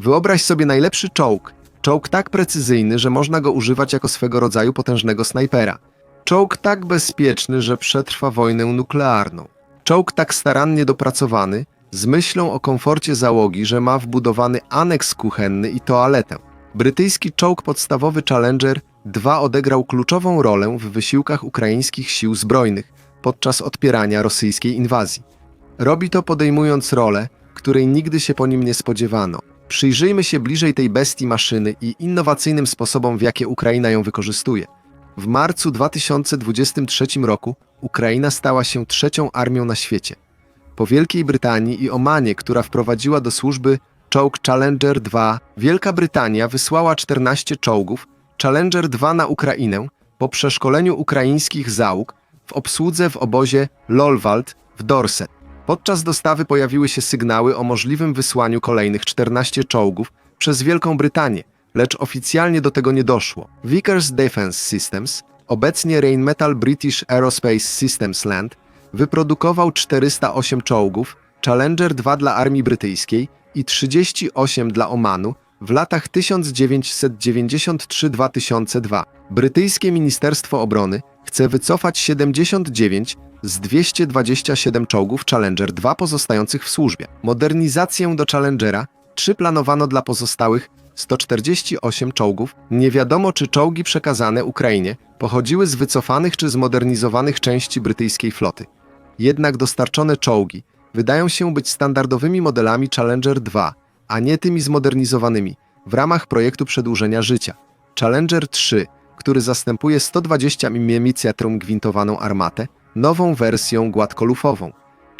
Wyobraź sobie najlepszy czołg. Czołg tak precyzyjny, że można go używać jako swego rodzaju potężnego snajpera. Czołg tak bezpieczny, że przetrwa wojnę nuklearną. Czołg tak starannie dopracowany, z myślą o komforcie załogi, że ma wbudowany aneks kuchenny i toaletę. Brytyjski czołg podstawowy Challenger 2 odegrał kluczową rolę w wysiłkach ukraińskich sił zbrojnych podczas odpierania rosyjskiej inwazji. Robi to podejmując rolę, której nigdy się po nim nie spodziewano. Przyjrzyjmy się bliżej tej bestii maszyny i innowacyjnym sposobom, w jakie Ukraina ją wykorzystuje. W marcu 2023 roku Ukraina stała się trzecią armią na świecie. Po Wielkiej Brytanii i Omanie, która wprowadziła do służby czołg Challenger 2, Wielka Brytania wysłała 14 czołgów Challenger 2 na Ukrainę po przeszkoleniu ukraińskich załóg w obsłudze w obozie Lolwald w Dorset. Podczas dostawy pojawiły się sygnały o możliwym wysłaniu kolejnych 14 czołgów przez Wielką Brytanię, lecz oficjalnie do tego nie doszło. Vickers Defence Systems, obecnie Rheinmetall British Aerospace Systems Land, wyprodukował 408 czołgów Challenger 2 dla armii brytyjskiej i 38 dla Omanu w latach 1993-2002. Brytyjskie Ministerstwo Obrony chce wycofać 79 z 227 czołgów Challenger 2 pozostających w służbie. Modernizację do Challengera 3 planowano dla pozostałych 148 czołgów. Nie wiadomo, czy czołgi przekazane Ukrainie pochodziły z wycofanych czy zmodernizowanych części brytyjskiej floty. Jednak dostarczone czołgi wydają się być standardowymi modelami Challenger 2, a nie tymi zmodernizowanymi w ramach projektu przedłużenia życia. Challenger 3, który zastępuje 120 mm gwintowaną armatę, nową wersją gładkolufową.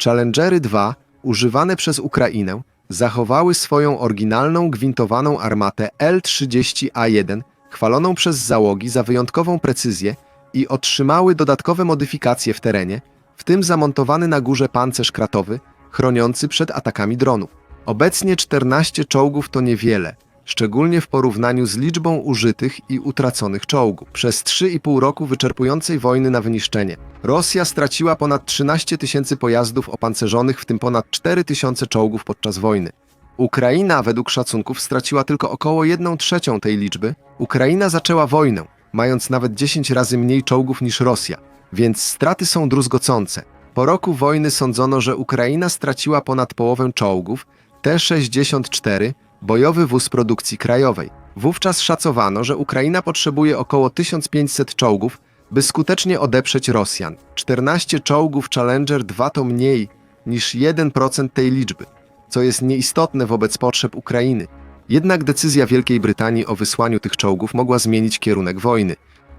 Challengery 2, używane przez Ukrainę, zachowały swoją oryginalną gwintowaną armatę L30A1, chwaloną przez załogi za wyjątkową precyzję i otrzymały dodatkowe modyfikacje w terenie, w tym zamontowany na górze pancerz kratowy, chroniący przed atakami dronów. Obecnie 14 czołgów to niewiele, szczególnie w porównaniu z liczbą użytych i utraconych czołgów. Przez 3,5 roku wyczerpującej wojny na wyniszczenie Rosja straciła ponad 13 tysięcy pojazdów opancerzonych, w tym ponad 4 tysiące czołgów podczas wojny. Ukraina według szacunków straciła tylko około 1 trzecią tej liczby. Ukraina zaczęła wojnę, mając nawet 10 razy mniej czołgów niż Rosja, więc straty są druzgocące. Po roku wojny sądzono, że Ukraina straciła ponad połowę czołgów, T-64, bojowy wóz produkcji krajowej. Wówczas szacowano, że Ukraina potrzebuje około 1500 czołgów, by skutecznie odeprzeć Rosjan. 14 czołgów Challenger 2 to mniej niż 1% tej liczby, co jest nieistotne wobec potrzeb Ukrainy. Jednak decyzja Wielkiej Brytanii o wysłaniu tych czołgów mogła zmienić kierunek wojny.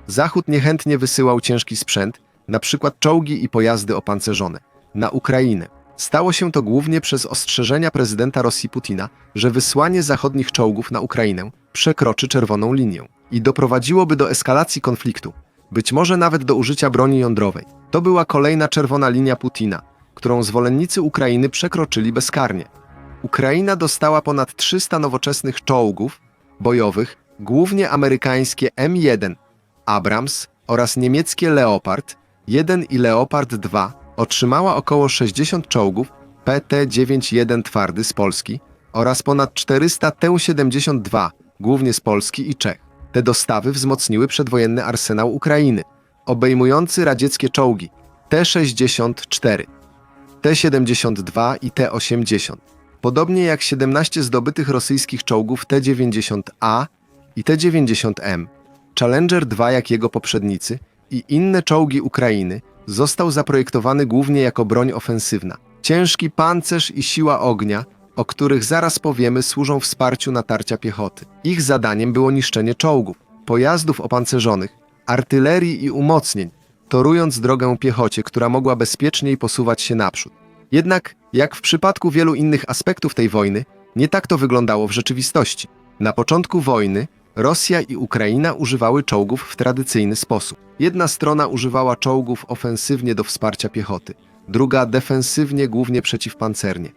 Zachód niechętnie wysyłał ciężki sprzęt, przykład czołgi i pojazdy opancerzone, na Ukrainę. Stało się to głównie przez ostrzeżenia prezydenta Rosji Putina, że wysłanie zachodnich czołgów na Ukrainę przekroczy czerwoną linię i doprowadziłoby do eskalacji konfliktu, być może nawet do użycia broni jądrowej. To była kolejna czerwona linia Putina, którą zwolennicy Ukrainy przekroczyli bezkarnie. Ukraina dostała ponad 300 nowoczesnych czołgów bojowych, głównie amerykańskie M1 Abrams oraz niemieckie Leopard 1 i Leopard 2 otrzymała około 60 czołgów PT-91 twardy z Polski oraz ponad 400 T-72, głównie z Polski i Czech. Te dostawy wzmocniły przedwojenny arsenał Ukrainy, obejmujący radzieckie czołgi T-64, T-72 i T-80, podobnie jak 17 zdobytych rosyjskich czołgów T-90A i T-90M, Challenger 2 jak jego poprzednicy i inne czołgi Ukrainy został zaprojektowany głównie jako broń ofensywna. Ciężki pancerz i siła ognia, o których zaraz powiemy, służą wsparciu natarcia piechoty. Ich zadaniem było niszczenie czołgów, pojazdów opancerzonych, artylerii i umocnień, torując drogę piechocie, która mogła bezpieczniej posuwać się naprzód. Jednak, jak w przypadku wielu innych aspektów tej wojny, nie tak to wyglądało w rzeczywistości. Na początku wojny Rosja i Ukraina używały czołgów w tradycyjny sposób. Jedna strona używała czołgów ofensywnie do wsparcia piechoty, druga defensywnie, głównie przeciwpancernie.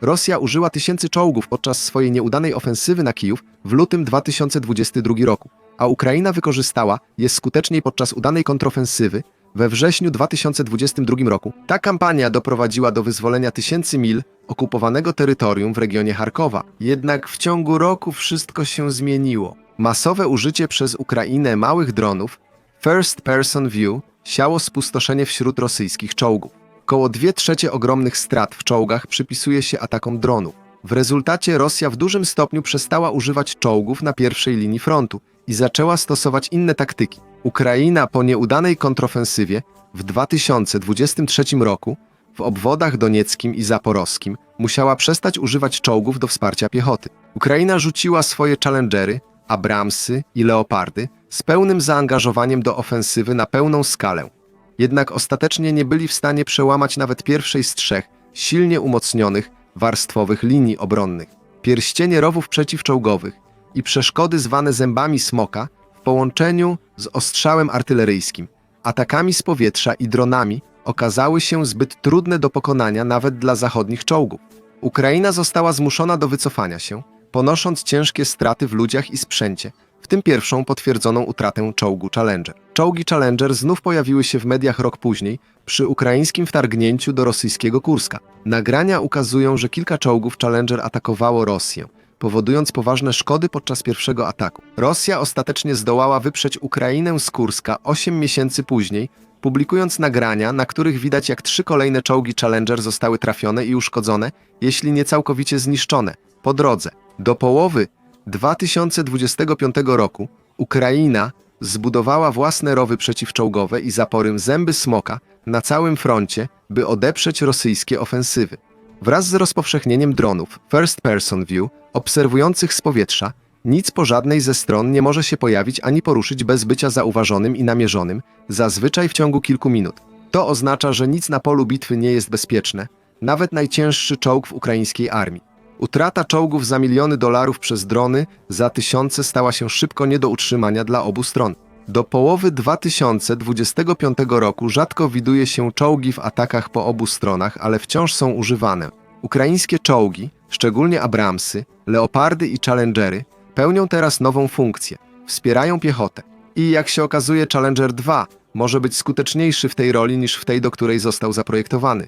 Rosja użyła tysięcy czołgów podczas swojej nieudanej ofensywy na Kijów w lutym 2022 roku, a Ukraina wykorzystała je skuteczniej podczas udanej kontrofensywy we wrześniu 2022 roku. Ta kampania doprowadziła do wyzwolenia tysięcy mil okupowanego terytorium w regionie Charkowa. Jednak w ciągu roku wszystko się zmieniło. Masowe użycie przez Ukrainę małych dronów First Person View siało spustoszenie wśród rosyjskich czołgów. Koło 2 trzecie ogromnych strat w czołgach przypisuje się atakom dronów. W rezultacie Rosja w dużym stopniu przestała używać czołgów na pierwszej linii frontu i zaczęła stosować inne taktyki. Ukraina po nieudanej kontrofensywie w 2023 roku w obwodach donieckim i zaporowskim musiała przestać używać czołgów do wsparcia piechoty. Ukraina rzuciła swoje challengery, Abramsy i Leopardy z pełnym zaangażowaniem do ofensywy na pełną skalę. Jednak ostatecznie nie byli w stanie przełamać nawet pierwszej z trzech silnie umocnionych warstwowych linii obronnych. Pierścienie rowów przeciwczołgowych i przeszkody zwane zębami smoka w połączeniu z ostrzałem artyleryjskim, atakami z powietrza i dronami okazały się zbyt trudne do pokonania nawet dla zachodnich czołgów. Ukraina została zmuszona do wycofania się, ponosząc ciężkie straty w ludziach i sprzęcie, w tym pierwszą potwierdzoną utratę czołgu Challenger. Czołgi Challenger znów pojawiły się w mediach rok później przy ukraińskim wtargnięciu do rosyjskiego Kurska. Nagrania ukazują, że kilka czołgów Challenger atakowało Rosję, powodując poważne szkody podczas pierwszego ataku. Rosja ostatecznie zdołała wyprzeć Ukrainę z Kurska 8 miesięcy później, publikując nagrania, na których widać jak trzy kolejne czołgi Challenger zostały trafione i uszkodzone, jeśli nie całkowicie zniszczone, po drodze. Do połowy 2025 roku Ukraina zbudowała własne rowy przeciwczołgowe i zapory zęby smoka na całym froncie, by odeprzeć rosyjskie ofensywy. Wraz z rozpowszechnieniem dronów First Person View, obserwujących z powietrza, nic po żadnej ze stron nie może się pojawić ani poruszyć bez bycia zauważonym i namierzonym, zazwyczaj w ciągu kilku minut. To oznacza, że nic na polu bitwy nie jest bezpieczne, nawet najcięższy czołg w ukraińskiej armii. Utrata czołgów za miliony dolarów przez drony za tysiące stała się szybko nie do utrzymania dla obu stron. Do połowy 2025 roku rzadko widuje się czołgi w atakach po obu stronach, ale wciąż są używane. Ukraińskie czołgi, szczególnie Abramsy, Leopardy i Challengery, pełnią teraz nową funkcję. Wspierają piechotę. I jak się okazuje, Challenger 2 może być skuteczniejszy w tej roli niż w tej, do której został zaprojektowany.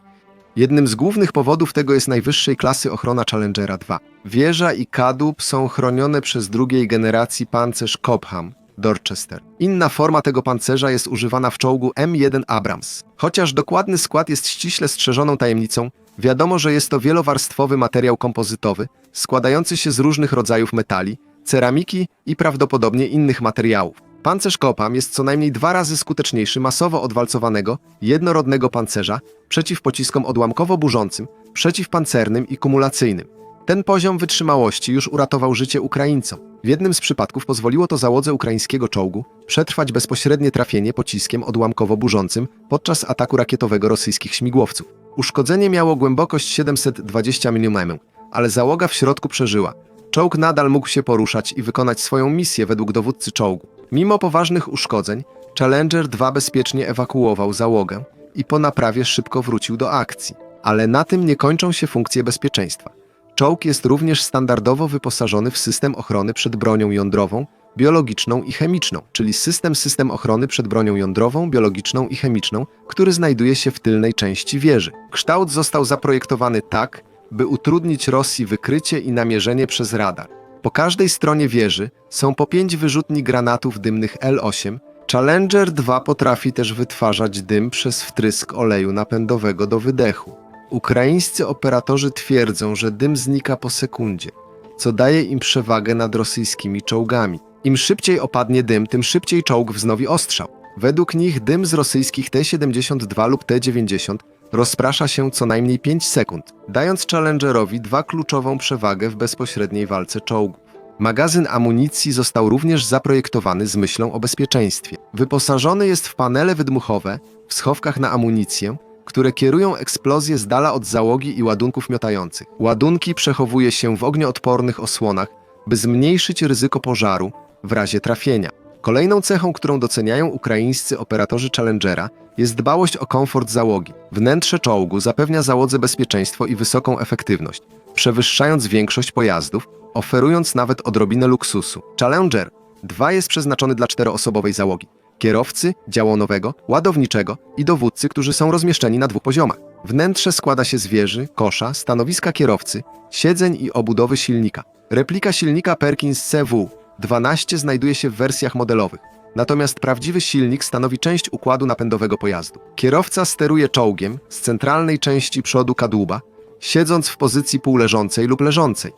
Jednym z głównych powodów tego jest najwyższej klasy ochrona Challengera 2. Wieża i kadłub są chronione przez drugiej generacji pancerz Cobham, Dorchester. Inna forma tego pancerza jest używana w czołgu M1 Abrams. Chociaż dokładny skład jest ściśle strzeżoną tajemnicą, wiadomo, że jest to wielowarstwowy materiał kompozytowy, składający się z różnych rodzajów metali, ceramiki i prawdopodobnie innych materiałów. Pancerz Kopam jest co najmniej dwa razy skuteczniejszy masowo odwalcowanego, jednorodnego pancerza przeciw pociskom odłamkowo-burzącym, przeciwpancernym i kumulacyjnym. Ten poziom wytrzymałości już uratował życie Ukraińcom. W jednym z przypadków pozwoliło to załodze ukraińskiego czołgu przetrwać bezpośrednie trafienie pociskiem odłamkowo-burzącym podczas ataku rakietowego rosyjskich śmigłowców. Uszkodzenie miało głębokość 720 mm, ale załoga w środku przeżyła. Czołg nadal mógł się poruszać i wykonać swoją misję według dowódcy czołgu. Mimo poważnych uszkodzeń, Challenger 2 bezpiecznie ewakuował załogę i po naprawie szybko wrócił do akcji. Ale na tym nie kończą się funkcje bezpieczeństwa. Czołg jest również standardowo wyposażony w system ochrony przed bronią jądrową, biologiczną i chemiczną, czyli system system ochrony przed bronią jądrową, biologiczną i chemiczną, który znajduje się w tylnej części wieży. Kształt został zaprojektowany tak, by utrudnić Rosji wykrycie i namierzenie przez radar. Po każdej stronie wieży są po pięć wyrzutni granatów dymnych L8. Challenger 2 potrafi też wytwarzać dym przez wtrysk oleju napędowego do wydechu. Ukraińscy operatorzy twierdzą, że dym znika po sekundzie, co daje im przewagę nad rosyjskimi czołgami. Im szybciej opadnie dym, tym szybciej czołg wznowi ostrzał. Według nich dym z rosyjskich T-72 lub T-90 rozprasza się co najmniej 5 sekund, dając Challengerowi dwa kluczową przewagę w bezpośredniej walce czołgów. Magazyn amunicji został również zaprojektowany z myślą o bezpieczeństwie. Wyposażony jest w panele wydmuchowe w schowkach na amunicję, które kierują eksplozję z dala od załogi i ładunków miotających. Ładunki przechowuje się w ognioodpornych osłonach, by zmniejszyć ryzyko pożaru w razie trafienia. Kolejną cechą, którą doceniają ukraińscy operatorzy Challengera, jest dbałość o komfort załogi. Wnętrze czołgu zapewnia załodze bezpieczeństwo i wysoką efektywność, przewyższając większość pojazdów, oferując nawet odrobinę luksusu. Challenger 2 jest przeznaczony dla czteroosobowej załogi. Kierowcy, działonowego, ładowniczego i dowódcy, którzy są rozmieszczeni na dwóch poziomach. Wnętrze składa się z wieży, kosza, stanowiska kierowcy, siedzeń i obudowy silnika. Replika silnika Perkins CW-12 znajduje się w wersjach modelowych. Natomiast prawdziwy silnik stanowi część układu napędowego pojazdu. Kierowca steruje czołgiem z centralnej części przodu kadłuba, siedząc w pozycji półleżącej lub leżącej.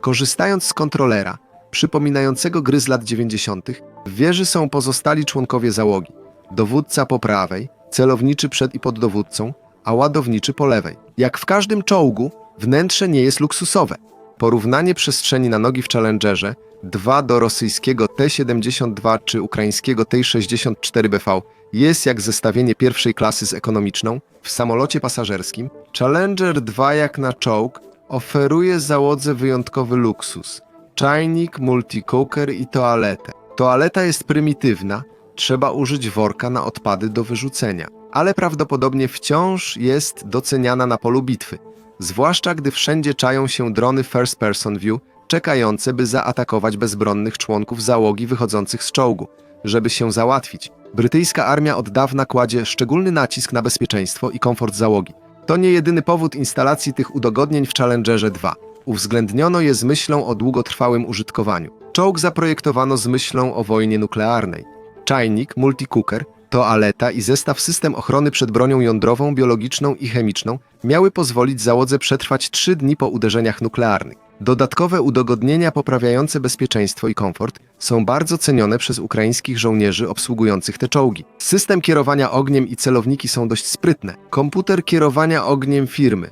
Korzystając z kontrolera, przypominającego gry z lat 90., w wieży są pozostali członkowie załogi. Dowódca po prawej, celowniczy przed i pod dowódcą, a ładowniczy po lewej. Jak w każdym czołgu, wnętrze nie jest luksusowe. Porównanie przestrzeni na nogi w Challengerze 2 do rosyjskiego T-72 czy ukraińskiego T-64BV jest jak zestawienie pierwszej klasy z ekonomiczną. W samolocie pasażerskim Challenger 2 jak na czołg oferuje załodze wyjątkowy luksus. Czajnik, multicooker i toaletę. Toaleta jest prymitywna, trzeba użyć worka na odpady do wyrzucenia, ale prawdopodobnie wciąż jest doceniana na polu bitwy, zwłaszcza gdy wszędzie czają się drony first person view, czekające, by zaatakować bezbronnych członków załogi wychodzących z czołgu. Żeby się załatwić, brytyjska armia od dawna kładzie szczególny nacisk na bezpieczeństwo i komfort załogi. To nie jedyny powód instalacji tych udogodnień w Challengerze 2. Uwzględniono je z myślą o długotrwałym użytkowaniu. Czołg zaprojektowano z myślą o wojnie nuklearnej. Czajnik, multicooker, toaleta i zestaw system ochrony przed bronią jądrową, biologiczną i chemiczną miały pozwolić załodze przetrwać trzy dni po uderzeniach nuklearnych. Dodatkowe udogodnienia poprawiające bezpieczeństwo i komfort są bardzo cenione przez ukraińskich żołnierzy obsługujących te czołgi. System kierowania ogniem i celowniki są dość sprytne. Komputer kierowania ogniem firmy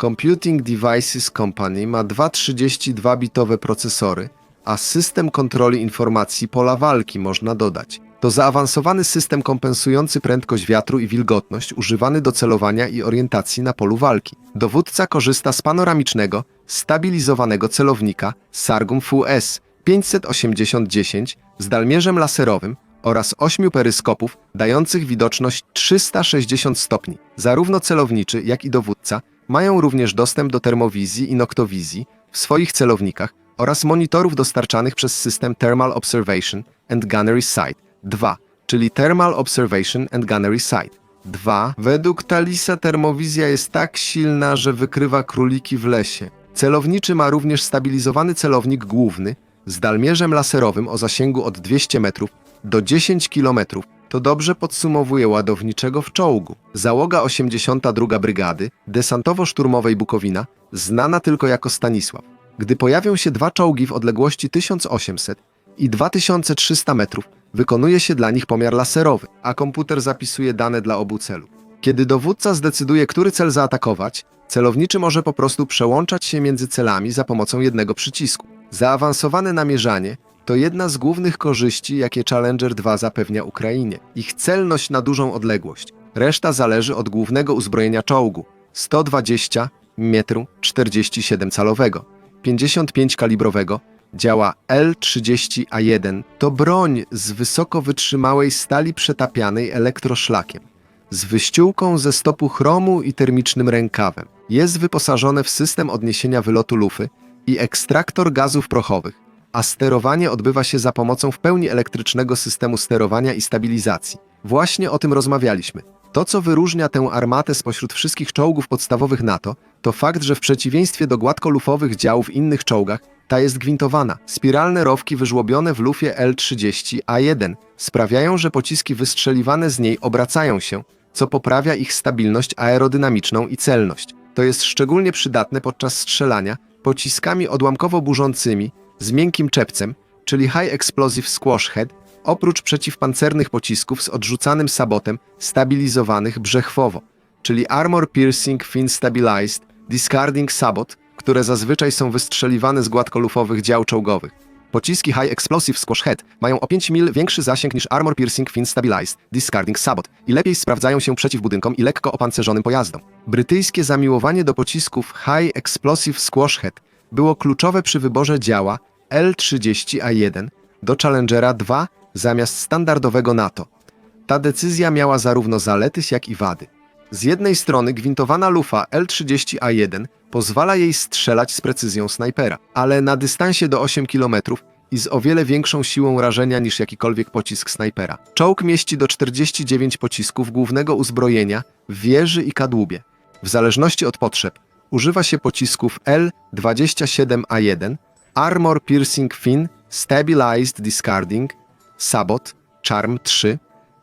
Computing Devices Company ma dwa 32-bitowe procesory, a system kontroli informacji pola walki można dodać. To zaawansowany system kompensujący prędkość wiatru i wilgotność używany do celowania i orientacji na polu walki. Dowódca korzysta z panoramicznego, stabilizowanego celownika Sargum FUS 580-10 z dalmierzem laserowym oraz ośmiu peryskopów dających widoczność 360 stopni. Zarówno celowniczy, jak i dowódca mają również dostęp do termowizji i noktowizji w swoich celownikach oraz monitorów dostarczanych przez system Thermal Observation and Gunnery Sight 2, czyli Thermal Observation and Gunnery Sight 2. Według Talisa termowizja jest tak silna, że wykrywa króliki w lesie. Celowniczy ma również stabilizowany celownik główny z dalmierzem laserowym o zasięgu od 200 metrów do 10 km. To dobrze podsumowuje ładowniczego w czołgu. Załoga 82 Brygady Desantowo-Szturmowej Bukowina, znana tylko jako Stanisław. Gdy pojawią się dwa czołgi w odległości 1800 i 2300 metrów, wykonuje się dla nich pomiar laserowy, a komputer zapisuje dane dla obu celów. Kiedy dowódca zdecyduje, który cel zaatakować, celowniczy może po prostu przełączać się między celami za pomocą jednego przycisku. Zaawansowane namierzanie to jedna z głównych korzyści, jakie Challenger 2 zapewnia Ukrainie. Ich celność na dużą odległość. Reszta zależy od głównego uzbrojenia czołgu 120 mm 47 calowego, 55 kalibrowego, działa L30A1. To broń z wysoko wytrzymałej stali przetapianej elektroszlakiem z wyściółką ze stopu chromu i termicznym rękawem. Jest wyposażone w system odniesienia wylotu lufy i ekstraktor gazów prochowych, a sterowanie odbywa się za pomocą w pełni elektrycznego systemu sterowania i stabilizacji. Właśnie o tym rozmawialiśmy. To, co wyróżnia tę armatę spośród wszystkich czołgów podstawowych NATO, to fakt, że w przeciwieństwie do gładkolufowych dział w innych czołgach, ta jest gwintowana. Spiralne rowki wyżłobione w lufie L30A1 sprawiają, że pociski wystrzeliwane z niej obracają się, co poprawia ich stabilność aerodynamiczną i celność. To jest szczególnie przydatne podczas strzelania pociskami odłamkowo-burzącymi z miękkim czepcem, czyli High Explosive Squash Head, oprócz przeciwpancernych pocisków z odrzucanym sabotem stabilizowanych brzechwowo, czyli Armor Piercing Fin Stabilized Discarding Sabot, które zazwyczaj są wystrzeliwane z gładkolufowych dział czołgowych. Pociski High Explosive Squash Head mają o 5 mil większy zasięg niż Armor Piercing Fin Stabilized Discarding Sabot i lepiej sprawdzają się przeciw budynkom i lekko opancerzonym pojazdom. Brytyjskie zamiłowanie do pocisków High Explosive Squash Head było kluczowe przy wyborze działa L30A1 do Challengera 2 zamiast standardowego NATO. Ta decyzja miała zarówno zalety, jak i wady. Z jednej strony gwintowana lufa L30A1 pozwala jej strzelać z precyzją snajpera, ale na dystansie do 8 km i z o wiele większą siłą rażenia niż jakikolwiek pocisk snajpera. Czołg mieści do 49 pocisków głównego uzbrojenia w wieży i kadłubie. W zależności od potrzeb używa się pocisków L-27A1, Armor Piercing Fin, Stabilized Discarding, Sabot, Charm 3,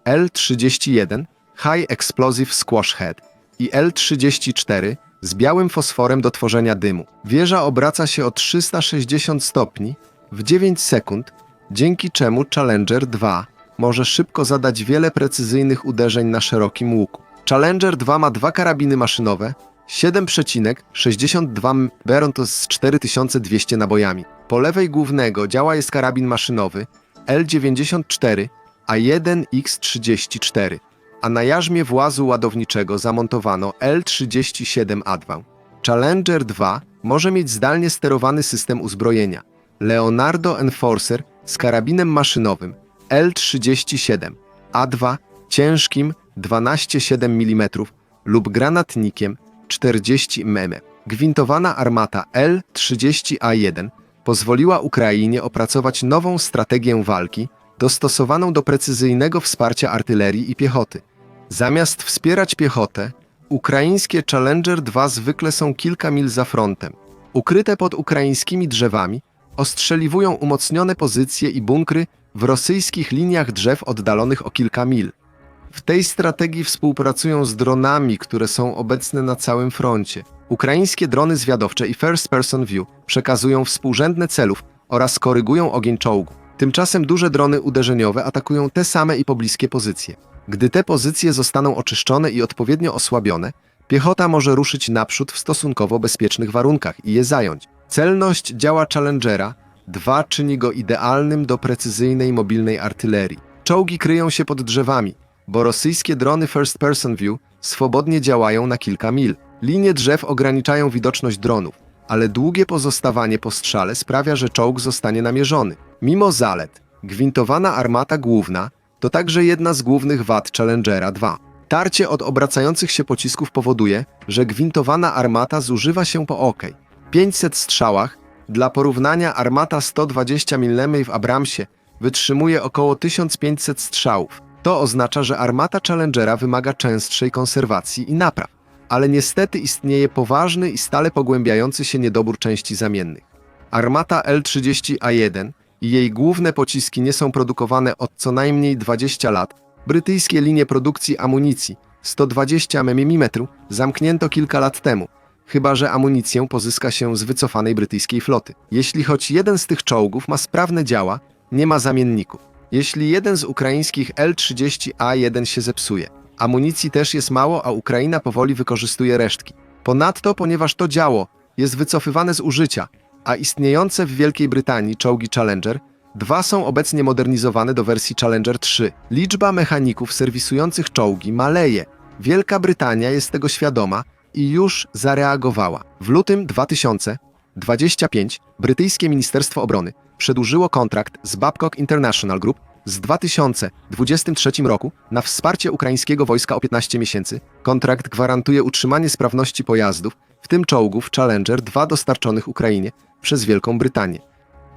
L-31, High Explosive Squash Head i L-34 z białym fosforem do tworzenia dymu. Wieża obraca się o 360 stopni w 9 sekund, dzięki czemu Challenger 2 może szybko zadać wiele precyzyjnych uderzeń na szerokim łuku. Challenger 2 ma dwa karabiny maszynowe, 7,62 m, biorą to z 4200 nabojami. Po lewej głównego działa jest karabin maszynowy L94 A1X34, a na jarzmie włazu ładowniczego zamontowano L37A2. Challenger 2 może mieć zdalnie sterowany system uzbrojenia Leonardo Enforcer z karabinem maszynowym L37 A2 ciężkim 12,7 mm lub granatnikiem 40 mm. Gwintowana armata L30A1 pozwoliła Ukrainie opracować nową strategię walki dostosowaną do precyzyjnego wsparcia artylerii i piechoty. Zamiast wspierać piechotę, ukraińskie Challenger 2 zwykle są kilka mil za frontem. Ukryte pod ukraińskimi drzewami, ostrzeliwują umocnione pozycje i bunkry w rosyjskich liniach drzew oddalonych o kilka mil. W tej strategii współpracują z dronami, które są obecne na całym froncie. Ukraińskie drony zwiadowcze i First Person View przekazują współrzędne celów oraz korygują ogień czołgu. Tymczasem duże drony uderzeniowe atakują te same i pobliskie pozycje. Gdy te pozycje zostaną oczyszczone i odpowiednio osłabione, piechota może ruszyć naprzód w stosunkowo bezpiecznych warunkach i je zająć. Celność działa Challengera 2 czyni go idealnym do precyzyjnej mobilnej artylerii. Czołgi kryją się pod drzewami, bo rosyjskie drony First Person View swobodnie działają na kilka mil. Linie drzew ograniczają widoczność dronów, ale długie pozostawanie po strzale sprawia, że czołg zostanie namierzony. Mimo zalet, gwintowana armata główna to także jedna z głównych wad Challengera 2. Tarcie od obracających się pocisków powoduje, że gwintowana armata zużywa się po OK. 500 strzałach, dla porównania armata 120 mm w Abramsie wytrzymuje około 1500 strzałów. To oznacza, że armata Challengera wymaga częstszej konserwacji i napraw, ale niestety istnieje poważny i stale pogłębiający się niedobór części zamiennych. Armata L-30A1 i jej główne pociski nie są produkowane od co najmniej 20 lat. Brytyjskie linie produkcji amunicji 120 mm zamknięto kilka lat temu, chyba że amunicję pozyska się z wycofanej brytyjskiej floty. Jeśli choć jeden z tych czołgów ma sprawne działa, nie ma zamienników. Jeśli jeden z ukraińskich L-30A1 się zepsuje, amunicji też jest mało, a Ukraina powoli wykorzystuje resztki. Ponadto, ponieważ to działo jest wycofywane z użycia, a istniejące w Wielkiej Brytanii czołgi Challenger, dwa są obecnie modernizowane do wersji Challenger 3. Liczba mechaników serwisujących czołgi maleje. Wielka Brytania jest tego świadoma i już zareagowała. W lutym 2025 brytyjskie Ministerstwo Obrony przedłużyło kontrakt z Babcock International Group z 2023 roku na wsparcie ukraińskiego wojska o 15 miesięcy. Kontrakt gwarantuje utrzymanie sprawności pojazdów, w tym czołgów Challenger 2 dostarczonych Ukrainie przez Wielką Brytanię.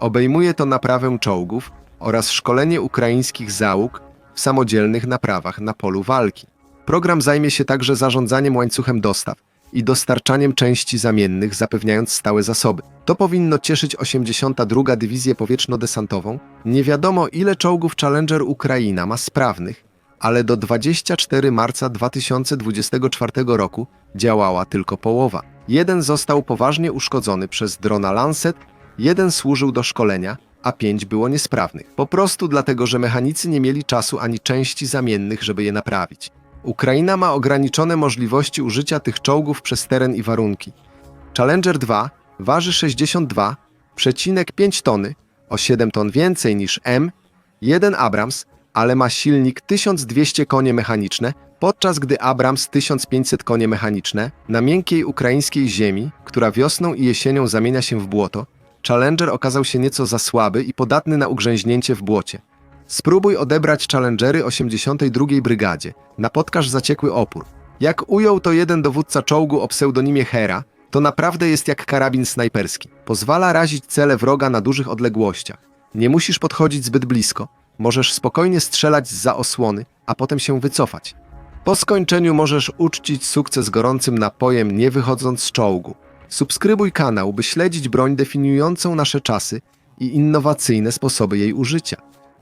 Obejmuje to naprawę czołgów oraz szkolenie ukraińskich załóg w samodzielnych naprawach na polu walki. Program zajmie się także zarządzaniem łańcuchem dostaw i dostarczaniem części zamiennych, zapewniając stałe zasoby. To powinno cieszyć 82. Dywizję Powietrzno-Desantową. Nie wiadomo, ile czołgów Challenger Ukraina ma sprawnych, ale do 24 marca 2024 roku działała tylko połowa. Jeden został poważnie uszkodzony przez drona Lancet, jeden służył do szkolenia, a pięć było niesprawnych. Po prostu dlatego, że mechanicy nie mieli czasu ani części zamiennych, żeby je naprawić. Ukraina ma ograniczone możliwości użycia tych czołgów przez teren i warunki. Challenger 2 waży 62,5 tony, o 7 ton więcej niż M1 Abrams, ale ma silnik 1200 konie mechaniczne, podczas gdy Abrams 1500 konie mechaniczne na miękkiej ukraińskiej ziemi, która wiosną i jesienią zamienia się w błoto, Challenger okazał się nieco za słaby i podatny na ugrzęźnięcie w błocie. Spróbuj odebrać Challengery 82. Brygadzie. Napotkasz zaciekły opór. Jak ujął to jeden dowódca czołgu o pseudonimie Hera, to naprawdę jest jak karabin snajperski. Pozwala razić cele wroga na dużych odległościach. Nie musisz podchodzić zbyt blisko. Możesz spokojnie strzelać za osłony, a potem się wycofać. Po skończeniu możesz uczcić sukces gorącym napojem, nie wychodząc z czołgu. Subskrybuj kanał, by śledzić broń definiującą nasze czasy i innowacyjne sposoby jej użycia.